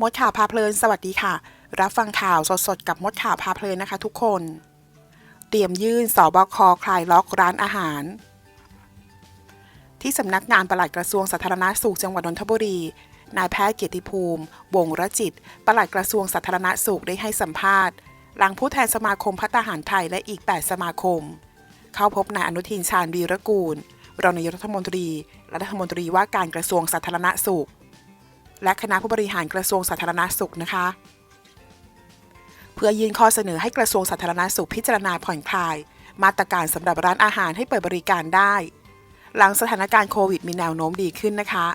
มดข่าวพาเพลิน สวัสดีค่ะ รับฟังข่าวสดๆ กับมดข่าวพาเพลินนะคะทุกคน เตรียมยื่นสบคคลายล็อกร้านอาหาร ที่สำนักงานปลัดกระทรวงสาธารณสุขจังหวัดนนทบุรี นายแพทย์เกียรติภูมิ วงรจิต ปลัดกระทรวงสาธารณสุขได้ให้สัมภาษณ์ หลังผู้แทนสมาคมพัฒนาหารไทยและอีก 8 สมาคม เข้าพบนายอนุทินชาญวีรกูลรองนายกรัฐมนตรีและรัฐมนตรีว่าการกระทรวงสาธารณสุข และคณะผู้บริหารกระทรวงสาธารณสุขนะคะ เพื่อยื่นข้อเสนอให้กระทรวงสาธารณสุขพิจารณาผ่อนคลาย มาตรการสำหรับร้านอาหารให้เปิดบริการได้ หลังสถานการณ์โควิดมีแนวโน้มดีขึ้นนะคะ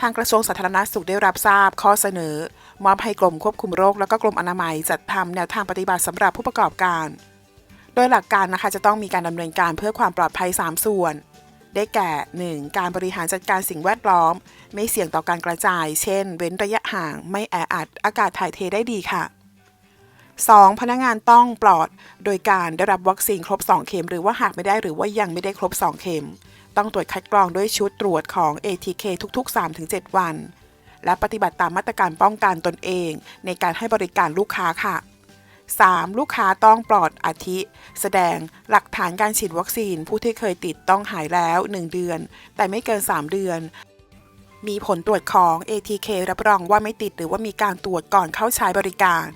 ทางกระทรวงสาธารณสุขได้รับทราบข้อเสนอ มอบให้กรมควบคุมโรค และก็กรมอนามัย จัดทำแนวทางปฏิบัติสำหรับผู้ประกอบการ โดยหลักการนะคะจะต้องมีการดำเนินการเพื่อความปลอดภัย 3 ส่วน ได้แก่ 1. การบริหารจัดการสิ่งแวดล้อม ไม่เสี่ยงต่อการกระจาย เช่น เว้นระยะห่าง ไม่แออัด อากาศถ่ายเทได้ดีค่ะ 2. พนักงานต้องปลอด โดยการได้รับวัคซีนครบ 2 เข็ม หรือว่าหากไม่ได้หรือว่ายังไม่ได้ครบ 2 เข็ม ต้องตรวจคัดกรองด้วยชุดตรวจของ ATK ทุก ๆ 3-7 วัน และปฏิบัติตามมาตรการป้องกันตนเอง ในการให้บริการลูกค้าค่ะ 3. ลูกค้าต้องปลอดอาทิ แสดงหลักฐานการฉีดวัคซีน ผู้ที่เคยติดต้องหายแล้ว 1 เดือน แต่ไม่เกิน 3 เดือน มีผลตรวจของ ATK รับรองว่าไม่ติดหรือว่ามีการตรวจก่อนเข้าใช้บริการ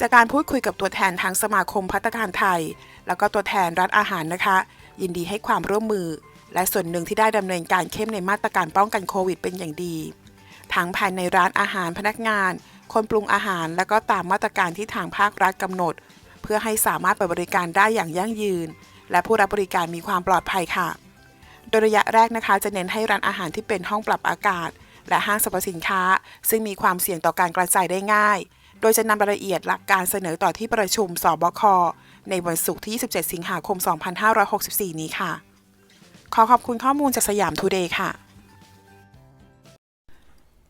จากการพูดคุยกับตัวแทนทางสมาคมพัฒการไทย แล้วก็ตัวแทนร้านอาหารนะคะ ยินดีให้ความร่วมมือ และส่วนหนึ่งที่ได้ดำเนินการเข้มในมาตรการป้องกันโควิดเป็นอย่างดีทั้งภายในร้านอาหารพนักงาน คนปรุงอาหารและก็ตามมาตรการที่ทางภาครัฐกำหนด เพื่อให้สามารถเปิดบริการได้อย่างยั่งยืน และผู้รับบริการมีความปลอดภัยค่ะ โดยระยะแรกนะคะ จะเน้นให้ร้านอาหารที่เป็นห้องปรับอากาศ และห้างสรรพสินค้า ซึ่งมีความเสี่ยงต่อการกระจายได้ง่าย โดยจะนำรายละเอียดหลักการเสนอต่อที่ประชุมสบคในวันศุกร์ที่ 27 สิงหาคม 2564 นี้ค่ะ ขอขอบคุณข้อมูลจากสยามทูเดย์ค่ะ